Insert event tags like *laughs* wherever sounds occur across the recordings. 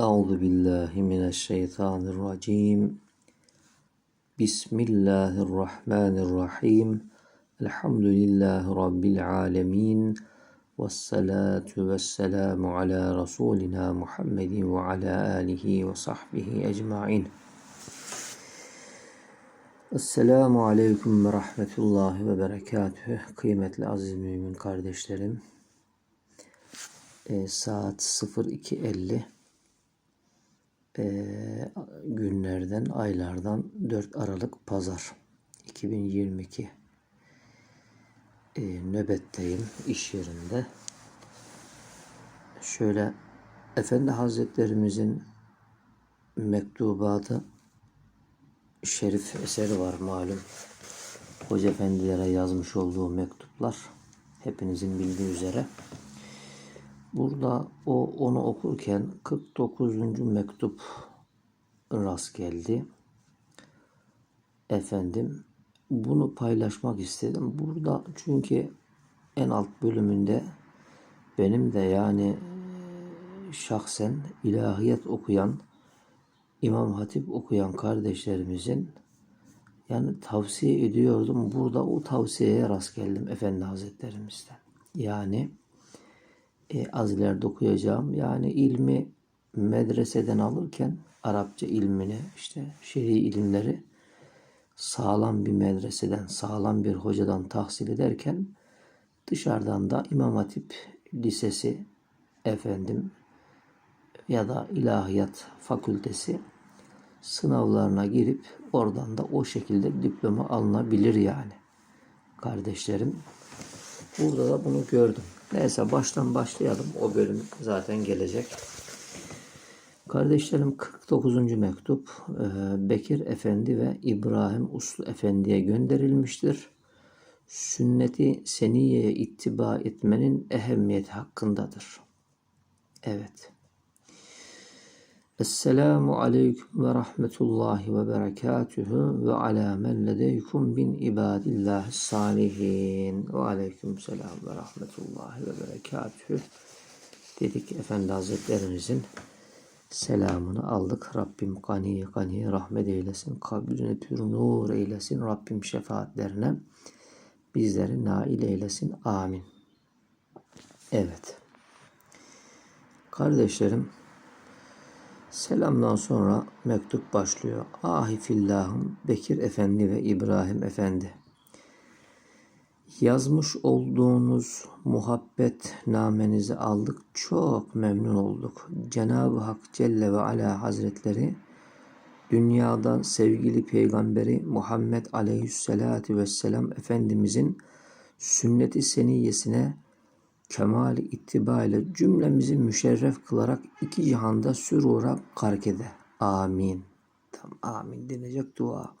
أعوذ بالله من الشيطان الرجيم بسم الله الرحمن الرحيم الحمد لله رب العالمين والصلاة والسلام على رسولنا محمد وعلى آله وصحبه أجمعين Esselamu Aleyküm ve Rahmetullahi ve Berekatühü. Kıymetli aziz mümin kardeşlerim. E, saat 02.50 e, günlerden, aylardan 4 Aralık Pazar 2022 e, nöbetteyim iş yerinde. Şöyle Efendi Hazretlerimizin mektubatı şerif eseri var malum. Hoca efendilere yazmış olduğu mektuplar hepinizin bildiği üzere. Burada o onu okurken 49. mektup rast geldi. Efendim bunu paylaşmak istedim. Burada çünkü en alt bölümünde benim de yani şahsen ilahiyat okuyan İmam Hatip okuyan kardeşlerimizin yani tavsiye ediyordum. Burada o tavsiyeye rast geldim Efendi Hazretlerimizden. Yani e, az ileride okuyacağım. Yani ilmi medreseden alırken Arapça ilmini işte şer'i ilimleri sağlam bir medreseden, sağlam bir hocadan tahsil ederken dışarıdan da İmam Hatip Lisesi efendim ya da ilahiyat fakültesi sınavlarına girip oradan da o şekilde diploma alınabilir yani. Kardeşlerim burada da bunu gördüm. Neyse baştan başlayalım. O bölüm zaten gelecek. Kardeşlerim 49. mektup Bekir Efendi ve İbrahim Uslu Efendi'ye gönderilmiştir. Sünneti seniyeye ittiba etmenin ehemmiyeti hakkındadır. Evet. Esselamu aleyküm ve rahmetullahi ve berekatühü ve ala men ledeykum bin ibadillahi salihin ve aleyküm selam ve rahmetullahi ve berekatühü dedik Efendi Hazretlerimizin selamını aldık. Rabbim gani gani rahmet eylesin. Kabrini pür nur eylesin. Rabbim şefaatlerine bizleri nail eylesin. Amin. Evet. Kardeşlerim Selamdan sonra mektup başlıyor. Ahi fillahım Bekir Efendi ve İbrahim Efendi. Yazmış olduğunuz muhabbet namenizi aldık. Çok memnun olduk. Cenab-ı Hak Celle ve Ala Hazretleri dünyadan sevgili peygamberi Muhammed Aleyhisselatü Vesselam Efendimizin sünneti seniyesine kemal ittiba ile cümlemizi müşerref kılarak iki cihanda sürura karkede. Amin. Tam amin denecek dua.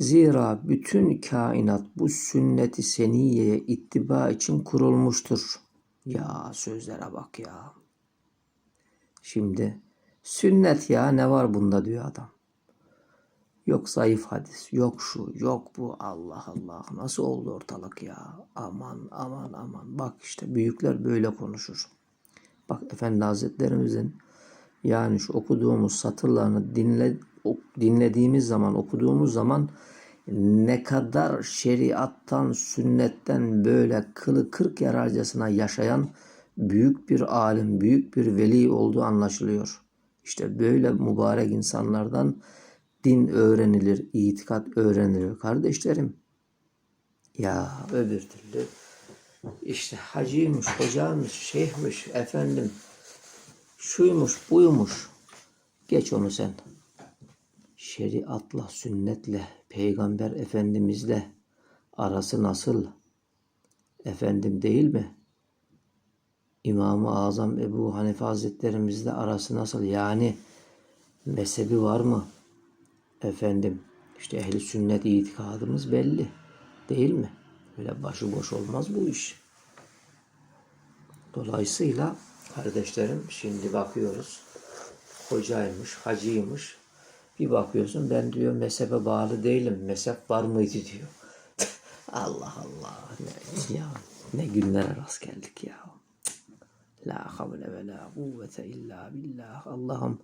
Zira bütün kainat bu sünneti seniyeye ittiba için kurulmuştur. Ya sözlere bak ya. Şimdi sünnet ya ne var bunda diyor adam. Yok zayıf hadis, yok şu, yok bu. Allah Allah nasıl oldu ortalık ya? Aman aman aman. Bak işte büyükler böyle konuşur. Bak Efendi Hazretlerimizin yani şu okuduğumuz satırlarını dinle, dinlediğimiz zaman, okuduğumuz zaman ne kadar şeriattan, sünnetten böyle kılı kırk yararcasına yaşayan büyük bir alim, büyük bir veli olduğu anlaşılıyor. İşte böyle mübarek insanlardan din öğrenilir, itikat öğrenilir kardeşlerim. Ya öbür türlü işte hacıymış, hocaymış, şeyhmiş, efendim şuymuş, buymuş. Geç onu sen. Şeriatla, sünnetle, peygamber efendimizle arası nasıl? Efendim değil mi? İmam-ı Azam Ebu Hanife Hazretlerimizle arası nasıl? Yani mezhebi var mı? Efendim işte ehli sünnet itikadımız belli. Değil mi? Böyle başıboş olmaz bu iş. Dolayısıyla kardeşlerim şimdi bakıyoruz. Hocaymış, hacıymış. Bir bakıyorsun ben diyor mezhebe bağlı değilim. Mezhep var mıydı diyor. *laughs* Allah Allah. Ne, ya, ne günlere rast geldik ya. La havle ve la kuvvete illa billah. Allah'ım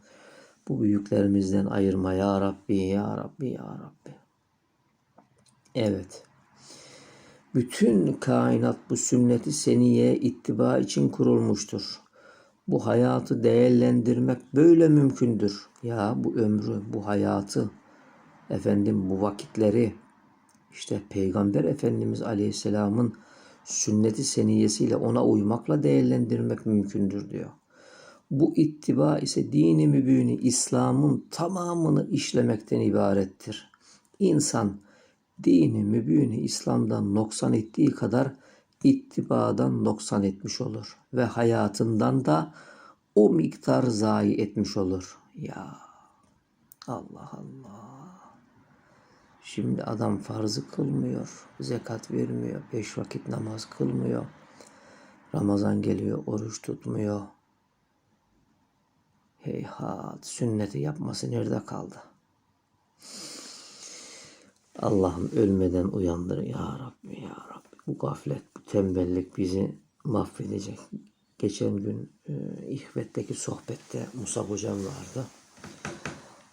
bu büyüklerimizden ayırma ya Rabbi, ya Rabbi, ya Rabbi. Evet. Bütün kainat bu sünneti seniye ittiba için kurulmuştur. Bu hayatı değerlendirmek böyle mümkündür. Ya bu ömrü, bu hayatı, efendim bu vakitleri, işte Peygamber Efendimiz Aleyhisselam'ın sünneti seniyesiyle ona uymakla değerlendirmek mümkündür diyor. Bu ittiba ise dini mübini İslam'ın tamamını işlemekten ibarettir. İnsan dini mübini İslam'dan noksan ettiği kadar ittibadan noksan etmiş olur. Ve hayatından da o miktar zayi etmiş olur. Ya Allah Allah. Şimdi adam farzı kılmıyor, zekat vermiyor, beş vakit namaz kılmıyor. Ramazan geliyor, oruç tutmuyor. Heyhat, sünneti yapması nerede kaldı? Allah'ım ölmeden uyandır ya Rabbi ya Rabbi. Bu gaflet, bu tembellik bizi mahvedecek. Geçen gün e, İhvet'teki sohbette Musa hocam vardı.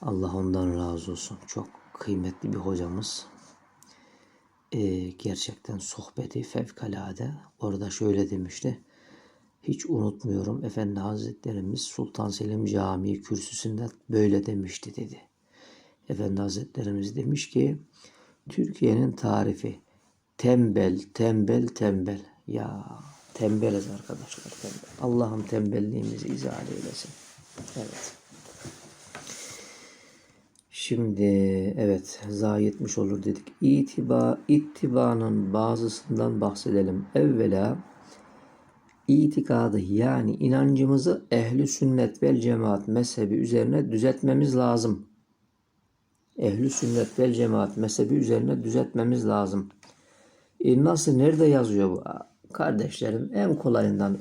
Allah ondan razı olsun. Çok kıymetli bir hocamız. E, gerçekten sohbeti fevkalade. Orada şöyle demişti. Hiç unutmuyorum Efendi Hazretlerimiz Sultan Selim Camii kürsüsünde böyle demişti dedi. Efendi Hazretlerimiz demiş ki Türkiye'nin tarifi tembel, tembel, tembel. Ya tembeliz arkadaşlar tembel. Allah'ım tembelliğimizi izah eylesin. Evet. Şimdi evet zayi etmiş olur dedik. İtiba, ittibanın bazısından bahsedelim. Evvela itikadı yani inancımızı ehli sünnet vel cemaat mezhebi üzerine düzeltmemiz lazım. Ehli sünnet vel cemaat mezhebi üzerine düzeltmemiz lazım. E nasıl nerede yazıyor bu? Kardeşlerim en kolayından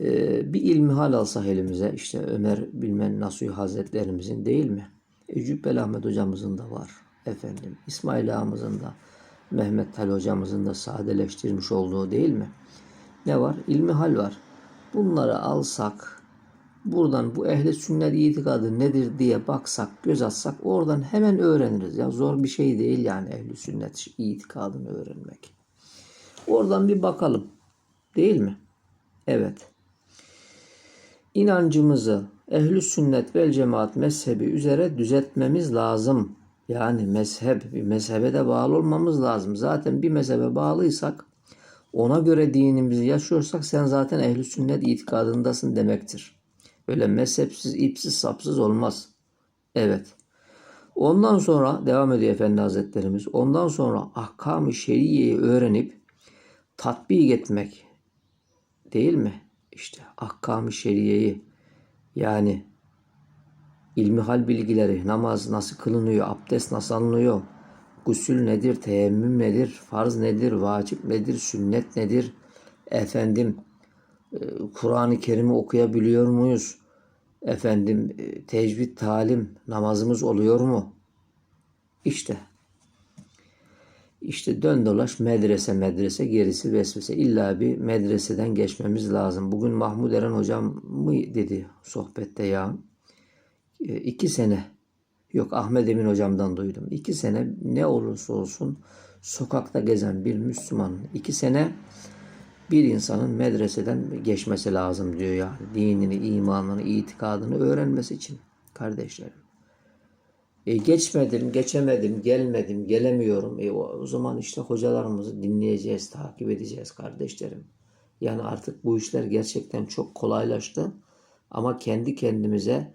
e, bir ilmihal alsak elimize işte Ömer Bilmen Nasuhi Hazretlerimizin değil mi? E, Cübbeli Ahmet hocamızın da var efendim. İsmail ağamızın da Mehmet Tal hocamızın da sadeleştirmiş olduğu değil mi? Ne var? İlmihal var. Bunları alsak buradan bu ehli sünnet itikadı nedir diye baksak, göz atsak oradan hemen öğreniriz. Ya zor bir şey değil yani ehli sünnet itikadını öğrenmek. Oradan bir bakalım. Değil mi? Evet. İnancımızı ehli sünnet vel cemaat mezhebi üzere düzeltmemiz lazım. Yani mezhep, bir mezhebe de bağlı olmamız lazım. Zaten bir mezhebe bağlıysak, ona göre dinimizi yaşıyorsak sen zaten ehli sünnet itikadındasın demektir. Öyle mezhepsiz, ipsiz, sapsız olmaz. Evet. Ondan sonra devam ediyor Efendi Hazretlerimiz. Ondan sonra ahkam-ı şeriyeyi öğrenip tatbik etmek değil mi? İşte ahkam-ı şeriyeyi yani ilmihal bilgileri, namaz nasıl kılınıyor, abdest nasıl alınıyor, gusül nedir, teyemmüm nedir, farz nedir, vacip nedir, sünnet nedir, efendim e, Kur'an-ı Kerim'i okuyabiliyor muyuz, efendim e, tecvid, talim, namazımız oluyor mu? İşte işte dön dolaş medrese medrese gerisi vesvese. İlla bir medreseden geçmemiz lazım. Bugün Mahmud Eren hocam mı dedi sohbette ya. E, iki sene yok Ahmet Emin hocamdan duydum. İki sene ne olursa olsun sokakta gezen bir Müslüman iki sene bir insanın medreseden geçmesi lazım diyor yani. Dinini, imanını, itikadını öğrenmesi için kardeşlerim. E, geçmedim, geçemedim, gelmedim, gelemiyorum. E, o zaman işte hocalarımızı dinleyeceğiz, takip edeceğiz kardeşlerim. Yani artık bu işler gerçekten çok kolaylaştı. Ama kendi kendimize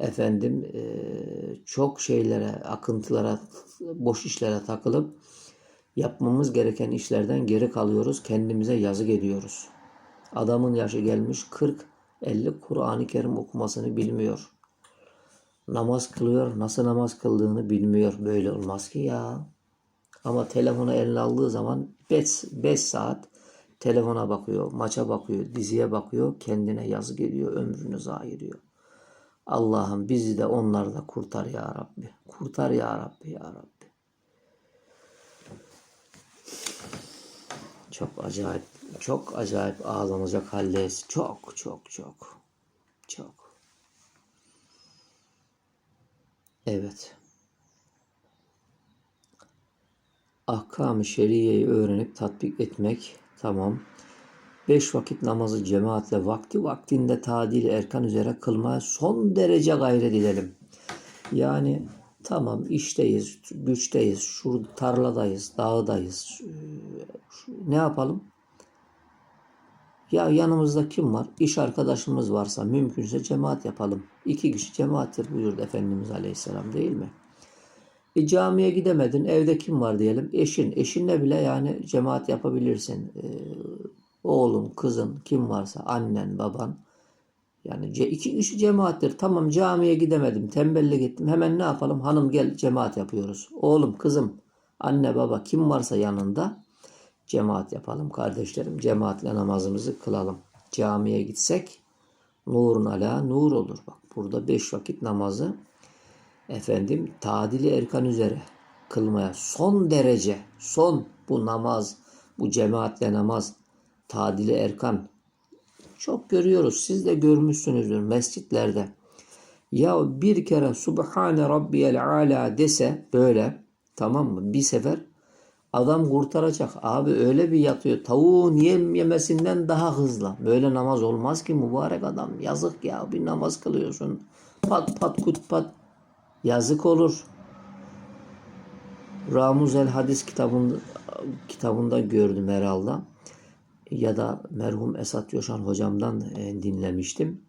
efendim çok şeylere, akıntılara, boş işlere takılıp yapmamız gereken işlerden geri kalıyoruz. Kendimize yazık ediyoruz. Adamın yaşı gelmiş 40-50 Kur'an-ı Kerim okumasını bilmiyor namaz kılıyor. Nasıl namaz kıldığını bilmiyor. Böyle olmaz ki ya. Ama telefonu eline aldığı zaman 5 saat telefona bakıyor, maça bakıyor, diziye bakıyor. Kendine yazık ediyor, ömrünü zayi ediyor. Allah'ım bizi de onlarda kurtar ya Rabbi. Kurtar ya Rabbi ya Rabbi. Çok acayip, çok acayip ağlanacak haldeyiz. Çok, çok, çok. Çok. Evet. Ahkam-ı şeriyeyi öğrenip tatbik etmek tamam. Beş vakit namazı cemaatle vakti vaktinde tadil erkan üzere kılmaya son derece gayret edelim. Yani tamam işteyiz, güçteyiz, şu tarladayız, dağdayız. Ne yapalım? Ya yanımızda kim var? İş arkadaşımız varsa mümkünse cemaat yapalım. İki kişi cemaattir buyurdu Efendimiz Aleyhisselam değil mi? E, camiye gidemedin. Evde kim var diyelim? Eşin. Eşinle bile yani cemaat yapabilirsin. E, oğlun, kızın, kim varsa annen, baban. Yani iki kişi cemaattir. Tamam camiye gidemedim. Tembellik gittim. Hemen ne yapalım? Hanım gel cemaat yapıyoruz. Oğlum, kızım, anne, baba kim varsa yanında cemaat yapalım kardeşlerim. Cemaatle namazımızı kılalım. Camiye gitsek nurun ala nur olur. Bak burada beş vakit namazı efendim tadili erkan üzere kılmaya son derece son bu namaz bu cemaatle namaz tadili erkan çok görüyoruz. Siz de görmüşsünüzdür mescitlerde. Ya bir kere Subhane Rabbiyel Ala dese böyle tamam mı? Bir sefer adam kurtaracak. Abi öyle bir yatıyor. Tavuğun yem yemesinden daha hızlı. Böyle namaz olmaz ki mübarek adam. Yazık ya bir namaz kılıyorsun. Pat pat kut pat. Yazık olur. Ramuz el Hadis kitabında, kitabında gördüm herhalde. Ya da merhum Esat Yoşan hocamdan e, dinlemiştim.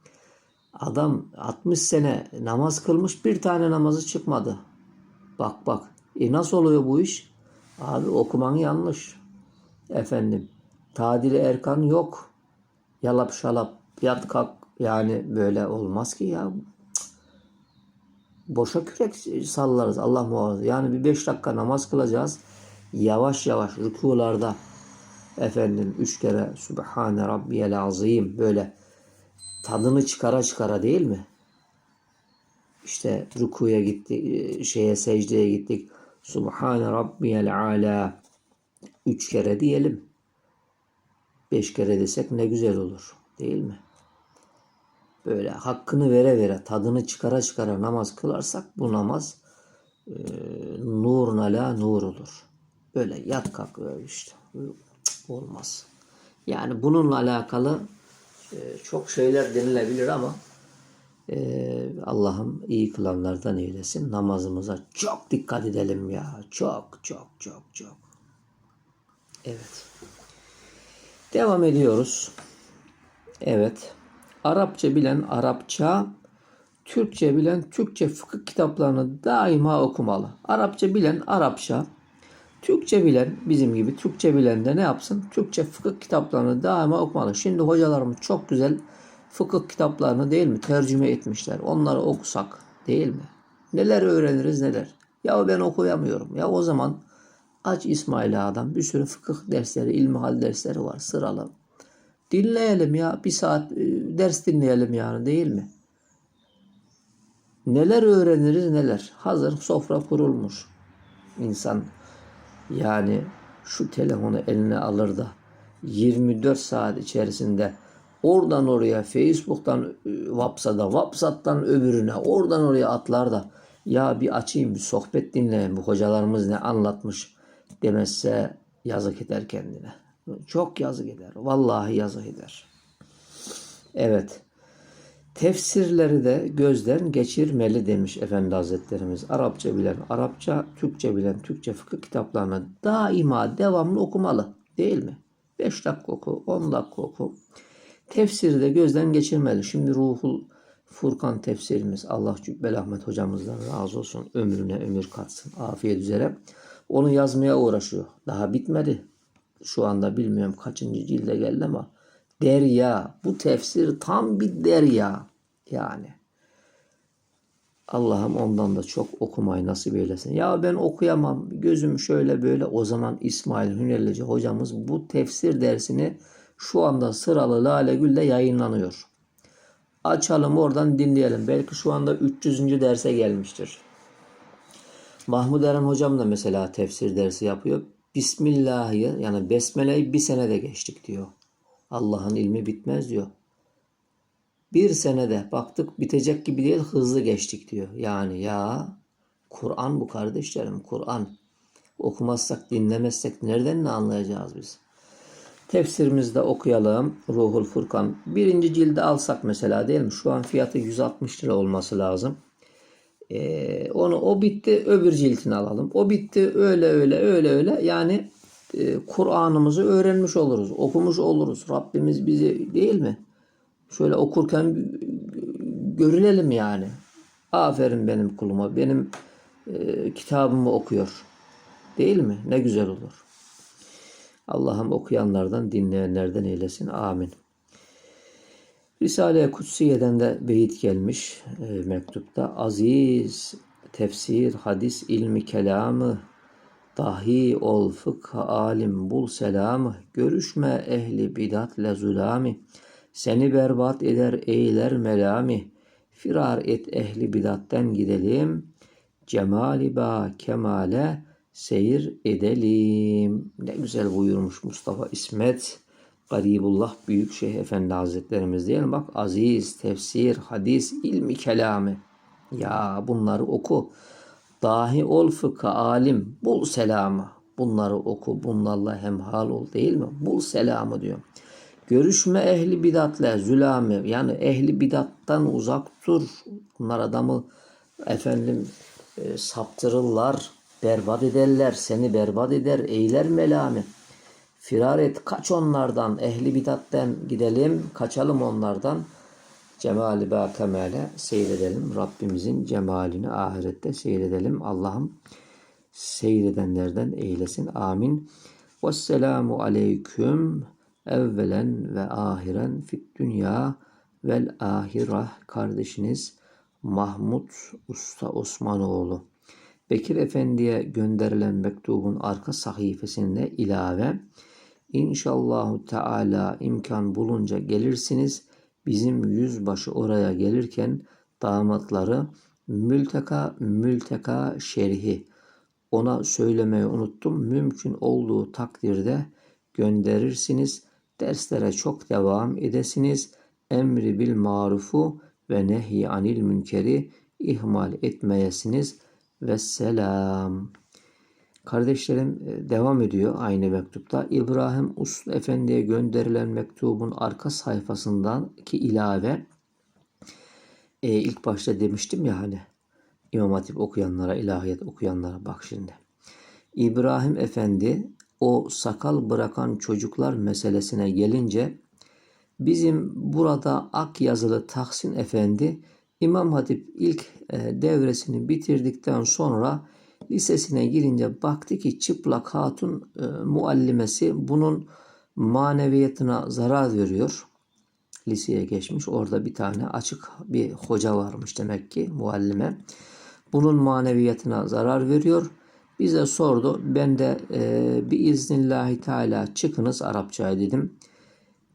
Adam 60 sene namaz kılmış bir tane namazı çıkmadı. Bak bak. E nasıl oluyor bu iş? Abi okuman yanlış. Efendim. Tadili erkan yok. Yalap şalap yat kalk yani böyle olmaz ki ya. Cık. Boşa kürek sallarız Allah muhafaza. Yani bir beş dakika namaz kılacağız. Yavaş yavaş rükularda efendim üç kere Sübhane Rabbiyel Azim böyle tadını çıkara çıkara değil mi? İşte rükuya gittik, şeye secdeye gittik. Subhane Rabbiyel Ala üç kere diyelim. Beş kere desek ne güzel olur değil mi? Böyle hakkını vere vere tadını çıkara çıkara namaz kılarsak bu namaz e, nurun ala nur olur. Böyle yat kalk böyle işte. Olmaz. Yani bununla alakalı e, çok şeyler denilebilir ama ee, Allah'ım iyi kılanlardan eylesin. Namazımıza çok dikkat edelim ya. Çok çok çok çok. Evet. Devam ediyoruz. Evet. Arapça bilen Arapça, Türkçe bilen Türkçe fıkıh kitaplarını daima okumalı. Arapça bilen Arapça, Türkçe bilen bizim gibi Türkçe bilen de ne yapsın? Türkçe fıkıh kitaplarını daima okumalı. Şimdi hocalarımız çok güzel fıkıh kitaplarını değil mi tercüme etmişler. Onları okusak değil mi? Neler öğreniriz neler. Ya ben okuyamıyorum. Ya o zaman aç İsmail Ağa'dan bir sürü fıkıh dersleri, ilmihal dersleri var sıralı. Dinleyelim ya bir saat e, ders dinleyelim yani değil mi? Neler öğreniriz neler. Hazır sofra kurulmuş. İnsan yani şu telefonu eline alır da 24 saat içerisinde oradan oraya Facebook'tan e, WhatsApp'a, WhatsApp'tan öbürüne, oradan oraya atlar da ya bir açayım bir sohbet dinleyin bu hocalarımız ne anlatmış demezse yazık eder kendine. Çok yazık eder. Vallahi yazık eder. Evet. Tefsirleri de gözden geçirmeli demiş Efendi Hazretlerimiz. Arapça bilen Arapça, Türkçe bilen Türkçe fıkıh kitaplarını daima devamlı okumalı. Değil mi? 5 dakika oku, 10 dakika oku. Tefsiri de gözden geçirmeli. Şimdi Ruhul Furkan tefsirimiz Allah Cübbel Ahmet hocamızdan razı olsun. Ömrüne ömür katsın. Afiyet üzere. Onu yazmaya uğraşıyor. Daha bitmedi. Şu anda bilmiyorum kaçıncı cilde geldi ama derya. Bu tefsir tam bir derya. Yani. Allah'ım ondan da çok okumayı nasip eylesin. Ya ben okuyamam. Gözüm şöyle böyle. O zaman İsmail Hünellici hocamız bu tefsir dersini şu anda sıralı Lale Gül'de yayınlanıyor. Açalım oradan dinleyelim. Belki şu anda 300. derse gelmiştir. Mahmud Eren hocam da mesela tefsir dersi yapıyor. Bismillah'ı yani Besmele'yi bir senede geçtik diyor. Allah'ın ilmi bitmez diyor. Bir senede baktık bitecek gibi değil hızlı geçtik diyor. Yani ya Kur'an bu kardeşlerim Kur'an. Okumazsak dinlemezsek nereden ne anlayacağız biz? Tefsirimizde okuyalım. Ruhul Furkan. Birinci cildi alsak mesela değil mi? Şu an fiyatı 160 lira olması lazım. Ee, onu o bitti öbür ciltini alalım. O bitti öyle öyle öyle öyle. Yani e, Kur'an'ımızı öğrenmiş oluruz. Okumuş oluruz. Rabbimiz bizi değil mi? Şöyle okurken görülelim yani. Aferin benim kuluma. Benim e, kitabımı okuyor. Değil mi? Ne güzel olur. Allah'ım okuyanlardan, dinleyenlerden eylesin. Amin. Risale-i Kutsiye'den de beyit gelmiş e, mektupta. Aziz, tefsir, hadis, ilmi, kelamı, dahi ol fıkh, alim, bul selamı, görüşme ehli bidatle zulami, seni berbat eder eyler melami, firar et ehli bidatten gidelim, cemali ba kemale seyir edelim. Ne güzel buyurmuş Mustafa İsmet. Garibullah Büyükşehir Efendi Hazretlerimiz diyelim. Bak aziz, tefsir, hadis, ilmi kelamı. Ya bunları oku. Dahi ol fıkha alim. Bul selamı. Bunları oku. Bunlarla hemhal ol değil mi? Bul selamı diyor. Görüşme ehli bidatle zülami. Yani ehli bidattan uzak dur. Bunlar adamı efendim e, saptırırlar. Berbat ederler. Seni berbat eder. Eyler melami. Firar et, kaç onlardan, ehli bidatten gidelim, kaçalım onlardan. Cemali ba kemale seyredelim. Rabbimizin cemalini ahirette seyredelim. Allah'ım seyredenlerden eylesin. Amin. Vesselamu aleyküm evvelen ve ahiren fit dünya vel ahireh kardeşiniz Mahmut Usta Osmanoğlu. Bekir Efendi'ye gönderilen mektubun arka sayfasında ilave İnşallahu Teala imkan bulunca gelirsiniz. Bizim yüzbaşı oraya gelirken damatları mülteka mülteka şerhi ona söylemeyi unuttum. Mümkün olduğu takdirde gönderirsiniz. Derslere çok devam edesiniz. Emri bil marufu ve nehy anil münkeri ihmal etmeyesiniz. Vesselam. Kardeşlerim e, devam ediyor aynı mektupta. İbrahim Uslu Efendi'ye gönderilen mektubun arka sayfasındaki ilave e, ilk başta demiştim ya hani İmam Hatip okuyanlara, ilahiyat okuyanlara bak şimdi. İbrahim Efendi o sakal bırakan çocuklar meselesine gelince bizim burada ak yazılı Tahsin Efendi İmam Hatip ilk e, devresini bitirdikten sonra lisesine girince baktı ki çıplak hatun e, muallimesi bunun maneviyatına zarar veriyor. Liseye geçmiş. Orada bir tane açık bir hoca varmış demek ki muallime. Bunun maneviyatına zarar veriyor. Bize sordu. Ben de e, bir iznillahi teala çıkınız Arapçaya dedim.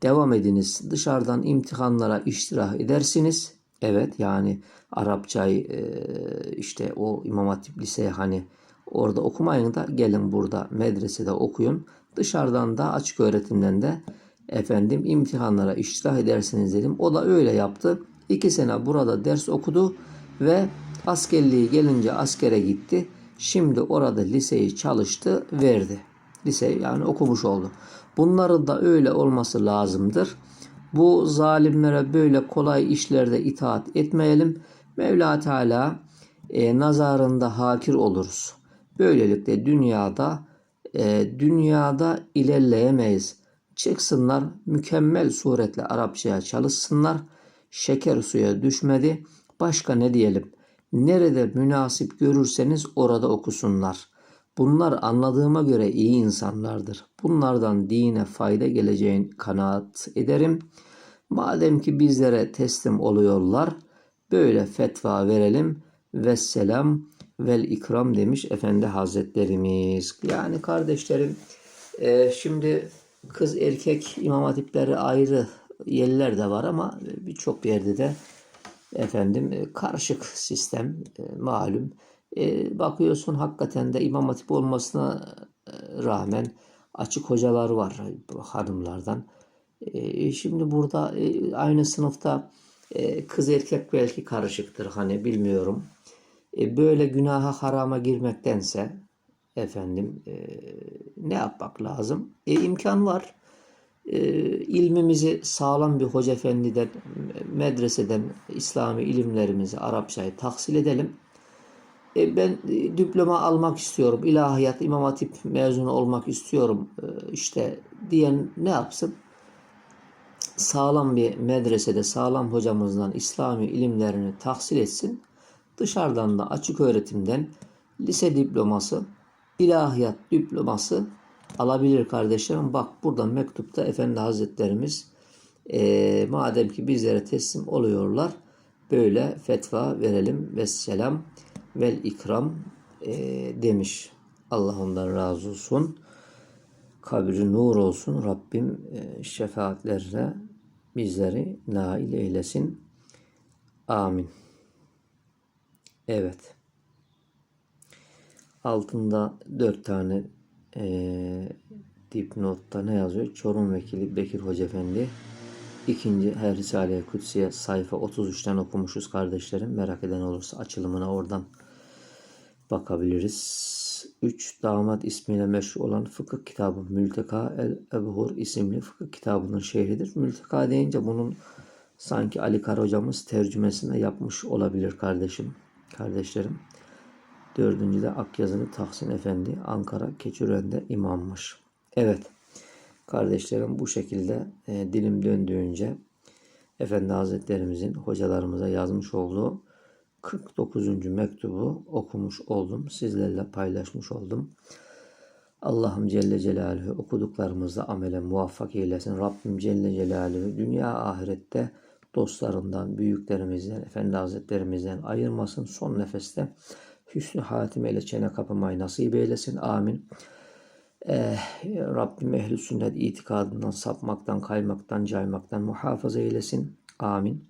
Devam ediniz. Dışarıdan imtihanlara iştirak edersiniz. Evet yani Arapçayı e, işte o İmam Hatip Liseye hani orada okumayın da gelin burada medresede okuyun. Dışarıdan da açık öğretimden de efendim imtihanlara iştirak edersiniz dedim. O da öyle yaptı. İki sene burada ders okudu ve askerliği gelince askere gitti. Şimdi orada liseyi çalıştı, verdi. Liseyi yani okumuş oldu. Bunların da öyle olması lazımdır. Bu zalimlere böyle kolay işlerde itaat etmeyelim. Mevla Teala e, nazarında hakir oluruz. Böylelikle dünyada e, dünyada ilerleyemeyiz. Çıksınlar mükemmel suretle Arapçaya çalışsınlar. Şeker suya düşmedi. Başka ne diyelim? Nerede münasip görürseniz orada okusunlar. Bunlar anladığıma göre iyi insanlardır. Bunlardan dine fayda geleceğin kanaat ederim. Madem ki bizlere teslim oluyorlar, böyle fetva verelim. Vesselam vel ikram demiş Efendi Hazretlerimiz. Yani kardeşlerim e, şimdi kız erkek imam hatipleri ayrı yerler de var ama birçok yerde de efendim e, karışık sistem e, malum. E, bakıyorsun hakikaten de imam hatip olmasına rağmen açık hocalar var hanımlardan. E, şimdi burada aynı sınıfta kız erkek belki karışıktır hani bilmiyorum. Böyle günaha harama girmektense efendim ne yapmak lazım? E, imkan var. E, ilmimizi sağlam bir hoca efendiden, medreseden İslami ilimlerimizi, Arapçayı tahsil edelim. E, ben e, diploma almak istiyorum. İlahiyat, İmam Hatip mezunu olmak istiyorum. E, işte diyen ne yapsın? Sağlam bir medresede, sağlam hocamızdan İslami ilimlerini tahsil etsin. Dışarıdan da açık öğretimden lise diploması, ilahiyat diploması alabilir kardeşlerim. Bak burada mektupta Efendi Hazretlerimiz e, madem ki bizlere teslim oluyorlar böyle fetva verelim ve selam vel ikram e, demiş. Allah ondan razı olsun. Kabri nur olsun. Rabbim e, şefaatlerle bizleri nail eylesin. Amin. Evet. Altında dört tane e, dipnotta ne yazıyor? Çorum Vekili Bekir Hoca Efendi. İkinci her Risale-i Kutsiye sayfa 33'ten okumuşuz kardeşlerim. Merak eden olursa açılımına oradan bakabiliriz. 3. Damat ismiyle meşhur olan fıkıh kitabı Mülteka el Ebhur isimli fıkıh kitabının şehridir. Mülteka deyince bunun sanki Ali Kar hocamız tercümesinde yapmış olabilir kardeşim, kardeşlerim. Dördüncü de Akyazılı Tahsin Efendi Ankara Keçiören'de imammış. Evet kardeşlerim bu şekilde e, dilim döndüğünce Efendi Hazretlerimizin hocalarımıza yazmış olduğu 49. mektubu okumuş oldum. Sizlerle paylaşmış oldum. Allah'ım Celle Celaluhu okuduklarımızda amele muvaffak eylesin. Rabbim Celle Celaluhu dünya ahirette dostlarından, büyüklerimizden, Efendi Hazretlerimizden ayırmasın. Son nefeste hüsnü hatime ile çene kapamayı nasip eylesin. Amin. Eh, Rabbim ehl sünnet itikadından sapmaktan, kaymaktan, caymaktan muhafaza eylesin. Amin.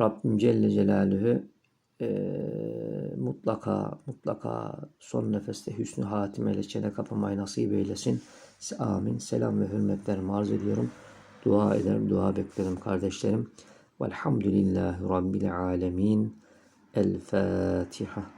Rabbim Celle Celaluhu e, mutlaka mutlaka son nefeste hüsnü hatimeyle çene kapamayı nasip eylesin. Amin. Selam ve hürmetlerimi arz ediyorum. Dua ederim, dua beklerim kardeşlerim. Velhamdülillahi Rabbil alemin. El Fatiha.